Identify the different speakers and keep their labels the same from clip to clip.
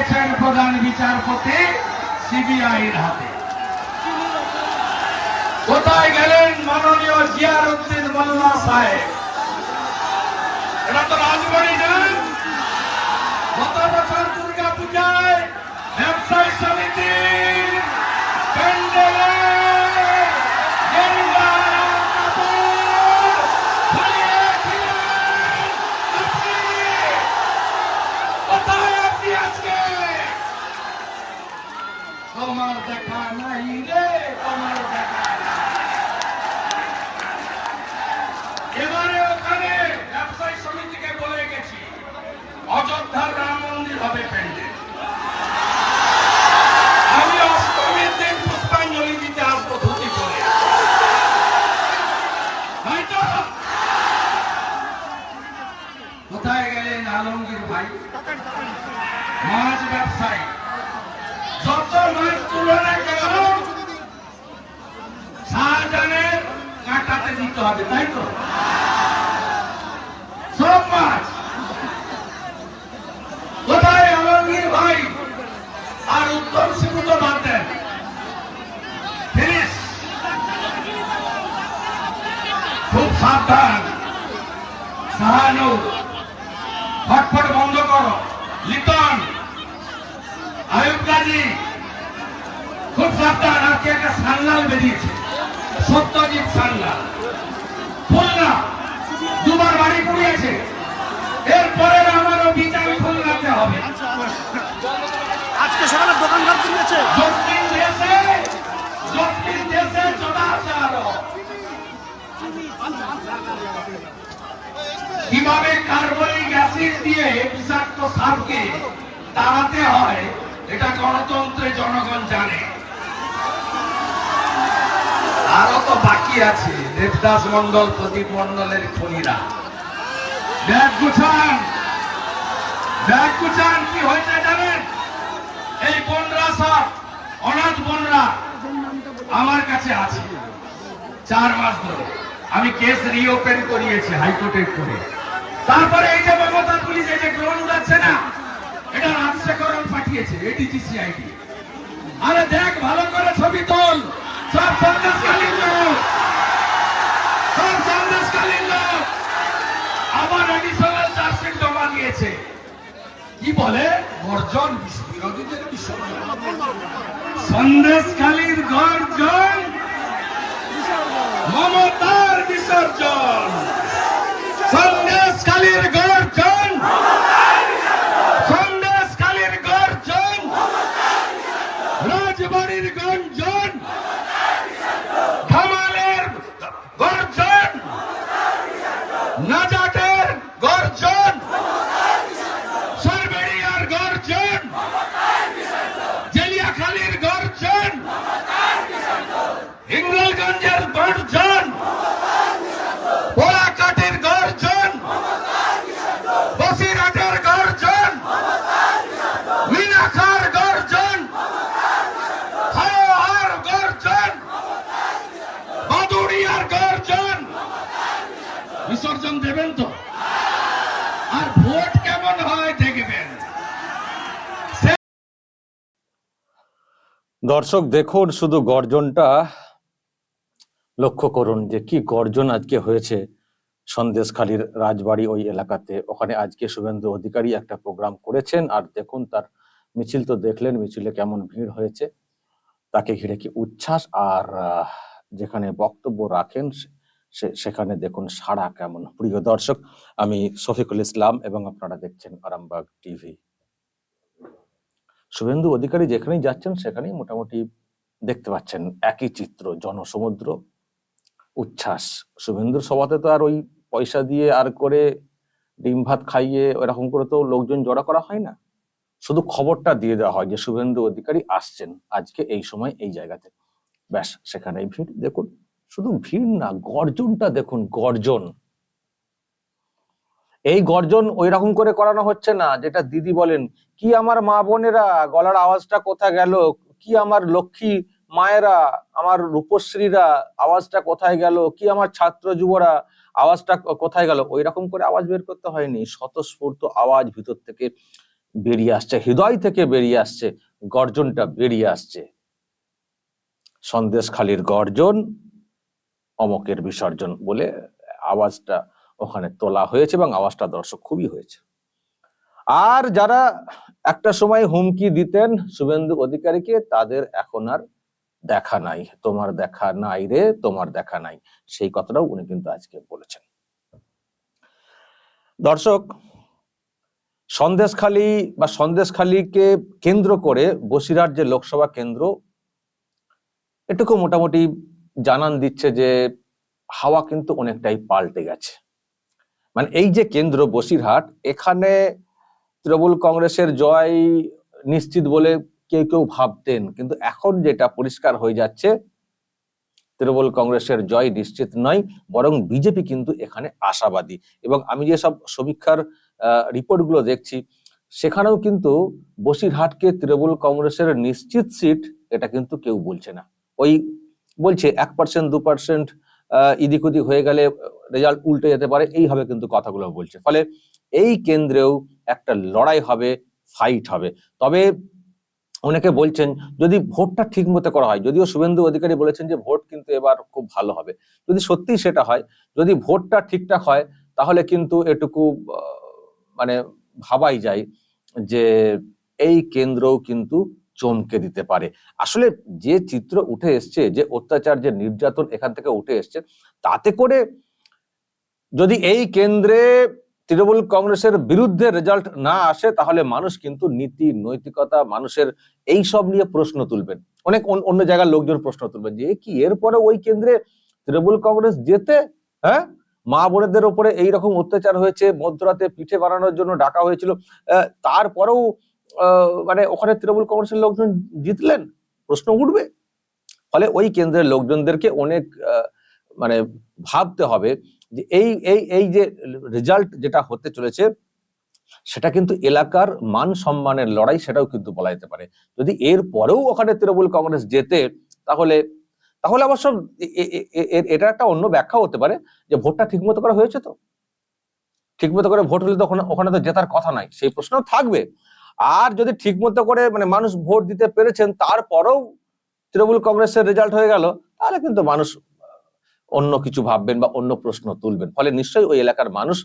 Speaker 1: দিয়েছেন প্রধান বিচারপতি সিবিআইয়ের হাতে। কোথায় গেলেন মাননীয় জিয়ার উদ্দিন মোল্লা সাহেব? এটা তো রাজবাড়ি না। গত বছর দুর্গা পূজায় ব্যবসায়ী সমিতি প্যান্ডেলে গেরুয়া কাপড় ঝুলিয়েছিলেন আপনি। কোথায় আপনি আজকে তোমার দেখা নাই রে তোমার দেখা নাই। এবারে ওখানে ব্যবসায়ী সমিতিকে বলে গেছি অযোধ্যার রাম মন্দির হবে প্যান্ডেল আমি অষ্টমীর দিন পুষ্পাঞ্জলি দিতে আসব ধুতি করে তাই তো? কোথায় গেলেন আলমগীর ভাই মাছ ব্যবসায়ী যত মাছ তুলনা কেন শাহজাহানের কাঁটাতে দিতে হবে তাই তো সব মাছ কোথায় আলমগীর ভাই আর উত্তম সিংহ তো বাদ দেন ফিনিশ খুব সাবধান। সাহানু ফটফট বন্ধ করো। লিটন আয়ুব গাজী খুব সাবধান আজকে একটা সান্নাল বেরিয়েছে। সত্যজিৎ সান্নাল খুলনা দুবার বাড়ি পুড়িয়েছে। এরপরে আমারও বিচার খুলনাতে হবে।
Speaker 2: আজকে সকালে দোকানঘর কিনেছে
Speaker 1: কীভাবে কার্বনিক অ্যাসিড দিয়ে বিষাক্ত সাপকে তাড়াতে হয়, এটা গণতন্ত্রে জনগণ জানে। আরও তো বাকি আছে, দেবদাস মন্ডল প্রদীপ মন্ডলের খুনিরা। কি হয়েছে জানেন? এই বোনরা সব, অনাথ বোনরা আমার কাছে আছে। চার মাস ধরে। আমি কেস রিওপেন করিয়েছি হাইকোর্টের করে তারপরে এই যে মমতা পুলিশ এই যে ড্রোন উড়াচ্ছে না, এটা রাজশেখরন পাঠিয়েছে এডিজি সিআইডি আরে দেখ, ভালো করে ছবি তোল। সব সন্দেশকালীন লোক। সব সন্দেশকালীন লোক। আবার এডিশনাল চার্জশিট জমা দিয়েছে। কি বলে? গর্জন বিরোধীদের সন্দেশখালীর গর্জন। মমতার বিসর্জন। সন্দেশখালীর গর্জন। সন্দেশখালীর গর্জন। রাজবাড়ির গঞ্জন। ধামালের গর্জন। নাজাটের গর্জন। সরবেরিয়ার গর্জন। জেলিয়াখালীর গর্জন। ইংরেলগঞ্জের গর্জন পোড়াকাটির গর্জন বসিরহাটের গর্জন মিনাখার গর্জন হাওয়ার গর্জন বাদুড়িয়ার গর্জন বিসর্জন দেবেন তো আর ভোট কেমন হয় দেখবেন
Speaker 3: দর্শক, দেখুন শুধু গর্জনটা
Speaker 2: লক্ষ্য করুন যে কি গর্জন আজকে হয়েছে সন্দেশখালীর রাজবাড়ি ওই এলাকাতে। ওখানে আজকে শুভেন্দু অধিকারী একটা প্রোগ্রাম করেছেন আর দেখুন তার মিছিল তো দেখলেন, মিছিলে কেমন ভিড় হয়েছে, তাকে ঘিরে কি উচ্ছ্বাস আর যেখানে বক্তব্য রাখেন সেখানে দেখুন সাড়া কেমন। প্রিয় দর্শক, আমি শফিকুল ইসলাম এবং আপনারা দেখছেন আরামবাগ টিভি। শুভেন্দু অধিকারী যেখানেই যাচ্ছেন, সেখানেই মোটামুটি দেখতে পাচ্ছেন একই চিত্র, জনসমুদ্র, উচ্ছ্বাস। শুভেন্দুর সভাতে তো আর ওই পয়সা দিয়ে আর করে ডিম ভাত খাইয়ে ওরকম করে তো লোকজন জড়া করা হয় না। শুধু খবরটা দিয়ে দেওয়া হয় যে, শুভেন্দু অধিকারী আসছেন আজকে এই সময় এই জায়গাতে। ব্যাস, সেখানেই ভিড়। দেখুন, শুধু ভিড় না, গর্জনটা দেখুন, গর্জন। এই গর্জন ওই রকম করে করানো হচ্ছে না, যেটা দিদি বলেন, কি আমার মা বোনেরা, গলার আওয়াজটা কোথায় গেল? কি আমার লক্ষ্মী মায়েরা, আমার রূপশ্রীরা, আওয়াজটা কোথায় গেল? কি আমার ছাত্র যুবরা, আওয়াজটা কোথায় গেল? ওই রকম করে আওয়াজ বের করতে হয়নি, স্বতঃস্ফূর্ত আওয়াজ ভিতর থেকে বেরিয়ে আসছে, হৃদয় থেকে বেরিয়ে আসছে, গর্জনটা বেরিয়ে আসছে। সন্দেশখালির গর্জন, অমকের বিসর্জন বলে আওয়াজটা ওখানে তোলা হয়েছে এবং আওয়াজটা দর্শক খুবই হয়েছে। আর যারা একটা সময় হুমকি দিতেন শুভেন্দু অধিকারীকে, তাদের এখন আর দেখা নাই। তোমার দেখা নাই রে, তোমার দেখা নাই। সেই কথাটাও উনি কিন্তু আজকে বলেছেন। দর্শক, সন্দেশখালী বা সন্দেশখালীকে কেন্দ্র করে বসিরহাট যে লোকসভা কেন্দ্র, এটুকু মোটামুটি জানান দিচ্ছে যে হাওয়া কিন্তু অনেকটাই পাল্টে গেছে। মানে এই যে কেন্দ্র বসিরহাট, এখানে তৃণমূল কংগ্রেসের জয় নিশ্চিত বলে কেউ কেউ ভাবতেন, কিন্তু এখন যেটা পরিষ্কার হয়ে যাচ্ছে, তৃণমূল কংগ্রেসের জয় নিশ্চিত নয়, বরং বিজেপি কিন্তু এখানে আশাবাদী। এবং আমি যে সব সমীক্ষার রিপোর্টগুলো দেখছি, সেখানেও কিন্তু বসিরহাটকে তৃণমূল কংগ্রেসের নিশ্চিত সিট এটা কিন্তু কেউ বলছে না। ওই বলছে এক পার্সেন্ট দু পার্সেন্ট ইদিক হয়ে গেলে রেজাল্ট উল্টে যেতে পারে, এইভাবে কিন্তু কথাগুলো বলছে। ফলে এই কেন্দ্রেও একটা লড়াই হবে ফাইট হবে। তবে অনেকে বলছেন, যদি ভোটটা ঠিক মতো করা হয়, যদিও শুভেন্দু অধিকারী বলেছেন যে ভোট কিন্তু এবার খুব ভালো হবে। যদি সত্যি সেটা হয়, যদি ভোটটা ঠিকঠাক হয়, তাহলে কিন্তু এটুকু মানে ভাবাই যায় যে এই কেন্দ্রও কিন্তু চমকে দিতে পারে। আসলে যে চিত্র উঠে এসছে, যে অত্যাচার, যে নির্যাতন এখান থেকে উঠে এসছে, তাতে করে যদি এই কেন্দ্রে তৃণমূল কংগ্রেসের বিরুদ্ধে রেজাল্ট না আসে তাহলে মানুষ কিন্তু নীতি নৈতিকতা মানুষের এই সব নিয়ে প্রশ্ন তুলবেন। অনেক অন- অন্য জায়গার লোকজন প্রশ্ন তুলবেন যে কি এরপরে ওই কেন্দ্রে তৃণমূল কংগ্রেস যেতে? হ্যাঁ? মা বোনেদের উপরে এইরকম অত্যাচার হয়েছে মধ্যরাতে পিঠে বানানোর জন্য ডাকা হয়েছিল। তারপরেও মানে ওখানে তৃণমূল কংগ্রেসের লোকজন জিতলেন? প্রশ্ন উঠবে। ফলে ওই কেন্দ্রের লোকজনদেরকে অনেক আহ, মানে ভাবতে হবে যে এই এই এই যে রেজাল্ট যেটা হতে চলেছে, সেটা কিন্তু এলাকার মান সম্মানের লড়াই সেটাও কিন্তু বলা যেতে পারে। যদি এর পরেও ওখানে তৃণমূল কংগ্রেস যেতে তাহলে তাহলে অবশ্য এটা একটা অন্য ব্যাখ্যা হতে পারে যে ভোটটা ঠিকমতো করা হয়েছে তো। ঠিকমতো করে ভোট হলে তো ওখানে ওখানে তো জেতার কথা নাই, সেই প্রশ্ন থাকবে। আর যদি ঠিকমতো করে মানে মানুষ ভোট দিতে পেরেছেন, তারপরেও তৃণমূল কংগ্রেসের রেজাল্ট হয়ে গেল, তাহলে কিন্তু মানুষ অন্য কিছু ভাববেন বা অন্য প্রশ্ন তুলবেন। ফলে নিশ্চয়ই ওই এলাকার মানুষ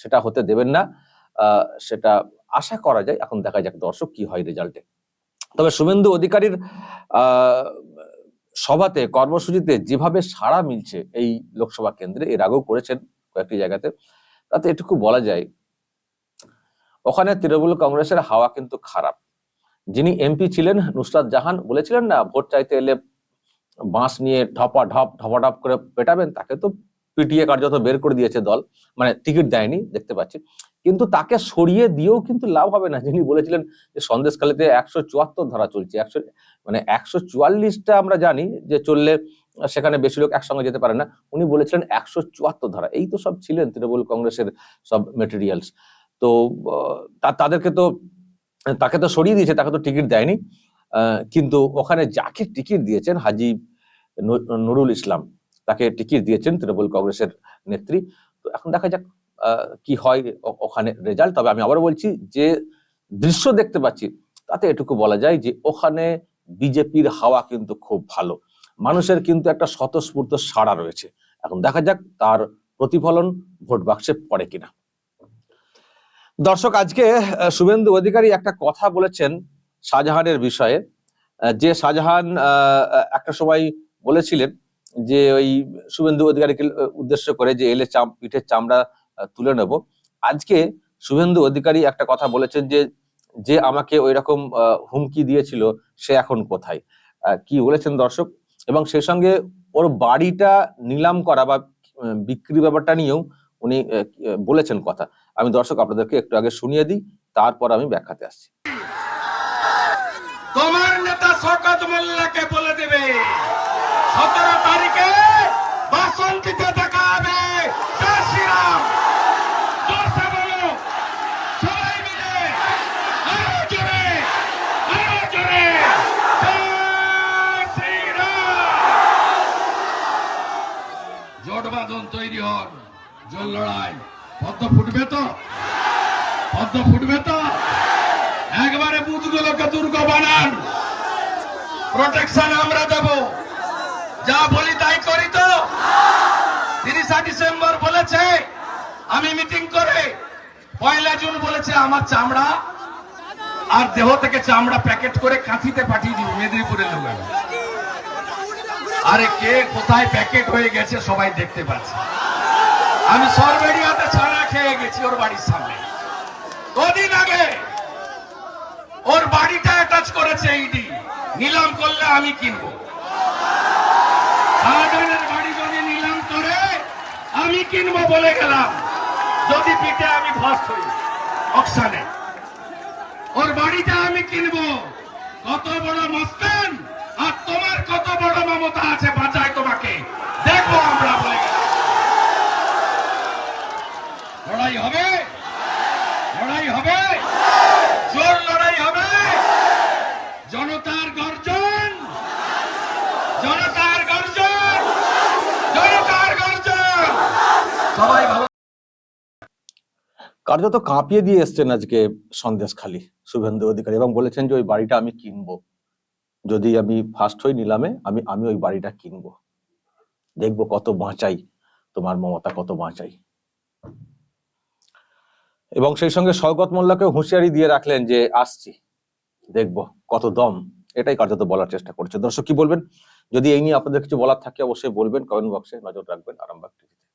Speaker 2: সেটা হতে দেবেন না। সেটা আশা করা যায়। এখন দেখা যাক দর্শক কি হয় রেজাল্টে তবে শুভেন্দু অধিকারীর সভাতে, কর্মসূচিতে যেভাবে সাড়া মিলছে এই লোকসভা কেন্দ্রে, এর আগেও করেছেন কয়েকটি জায়গাতে, তাতে এটুকু বলা যায়, ওখানে তৃণমূল কংগ্রেসের হাওয়া কিন্তু খারাপ। যিনি এমপি ছিলেন, নুসরাত জাহান বলেছিলেন না, ভোট চাইতে এলে বাঁশ নিয়ে ঢপা ঢপ ঢপাঢপ করে পেটাবেন, তাকে তো পিটিয়ে কার্যত বের করে দিয়েছে দল। মানে টিকিট দেয়নি, দেখতে পাচ্ছি। কিন্তু তাকে সরিয়ে দিয়েও কিন্তু লাভ হবে না। যিনি বলেছিলেন যে সন্দেশখালীতে একশো চুয়াত্তর ধারা চলছে, একশো মানে একশো চুয়াল্লিশটা আমরা জানি যে চললে সেখানে বেশি লোক একসঙ্গে যেতে পারে না। উনি বলেছিলেন একশো চুয়াত্তর ধারা। এই তো সব ছিলেন তৃণমূল কংগ্রেসের সব মেটেরিয়ালস তো তাদেরকে তো, তাকে তো সরিয়ে দিয়েছে, তাকে তো টিকিট দেয়নি। কিন্তু ওখানে যাকে টিকিট দিয়েছেন হাজি নুরুল ইসলাম। তাকে টিকিট দিয়েছেন তৃণমূল কংগ্রেসের নেত্রী। তো এখন দেখা যাক কি হয় ওখানে রেজাল্ট। তবে আমি আবার বলছি, যে দৃশ্য দেখতে পাচ্ছি, তাতে এটুকু বলা যায় যে ওখানে বিজেপির হাওয়া কিন্তু খুব ভালো। মানুষের কিন্তু একটা স্বতঃস্ফূর্ত সাড়া রয়েছে। এখন দেখা যাক তার প্রতিফলন ভোট বাক্সে পড়ে কিনা। দর্শক, আজকে শুভেন্দু অধিকারী একটা কথা বলেছেন শাহজাহানের বিষয়ে। যে শাহজাহান একটা সময় বলেছিলেন যে ওই শুভেন্দু অধিকারীকে উদ্দেশ্য করে যে এলে চাম, পিঠের চামড়া তুলে নেব। আজকে শুভেন্দু অধিকারী একটা কথা বলেছেন যে যে আমাকে ওই রকম হুমকি দিয়েছিল সে এখন কোথায়? কি বলেছেন দর্শক? এবং সেই সঙ্গে ওর বাড়িটা নিলাম করা বা বিক্রি ব্যাপারটা নিয়েও উনি বলেছেন কথা। আমি দর্শক আপনাদেরকে একটু আগে শুনিয়ে দিই, তারপর আমি ব্যাখ্যাতে আসছি।
Speaker 1: তোমার নেতা শকত মোল্লাকে পদ্ম ফুটবে তো? পদ্ম ফুটবে তো? একবারে বুথগুলোকে দুর্গ বানান। প্রোটেকশন আমরা দেব। যা বলি তাই করি তো? তিরিশা ডিসেম্বর বলেছে, আমি মিটিং করে পয়লা জুন বলেছে, আমার চামড়া আর দেহ থেকে চামড়া প্যাকেট করে কাঁথিতে পাঠিয়ে দিব, মেদিনীপুরের লোক আরে কে কোথায় প্যাকেট হয়ে গেছে সবাই দেখতে পাচ্ছে। আমি সরবেরিয়াতে ছাড়া ওর বাড়ির সামনে। কদিন আগে ওর বাড়িটা অ্যাটাচ করেছে ইডি নিলাম করলে আমি কিনবো। আমি কিনবো বলে গেলাম। যদি পিঠে আমি ফার্স্ট হই ওর বাড়িটা আমি কিনবো। কত বড় মস্তান আর তোমার কত বড় মমতা আছে বাঁচায় তোমাকে দেখব আমরা বলে গেলাম। লড়াই হবে লড়াই হবে জোর লড়াই হবে জনতার গর্জন জনতার গর্জন জনতার গর্জন সবাই ভালো
Speaker 2: কার্যত কাঁপিয়ে দিয়ে এসছেন আজকে সন্দেশ খালি শুভেন্দু অধিকারী এবং বলেছেন যে ওই বাড়িটা আমি কিনবো। যদি আমি ফার্স্ট হই নিলামে, আমি আমি ওই বাড়িটা কিনবো। দেখব কত বাঁচাই, তোমার মমতা কত বাঁচাই। এবং সেই সঙ্গে স্বগত মোল্লাকে হুঁশিয়ারি দিয়ে রাখলেন যে, আসছি, দেখব কত দম। এটাই কার্যত বলার চেষ্টা করছে। দর্শক, কি বলবেন? যদি এই নিয়ে আপনাদের কিছু বলার থাকে, অবশ্যই বলবেন কমেন্ট বক্সে নজর রাখবেন, আরামবাগ টিভিতে।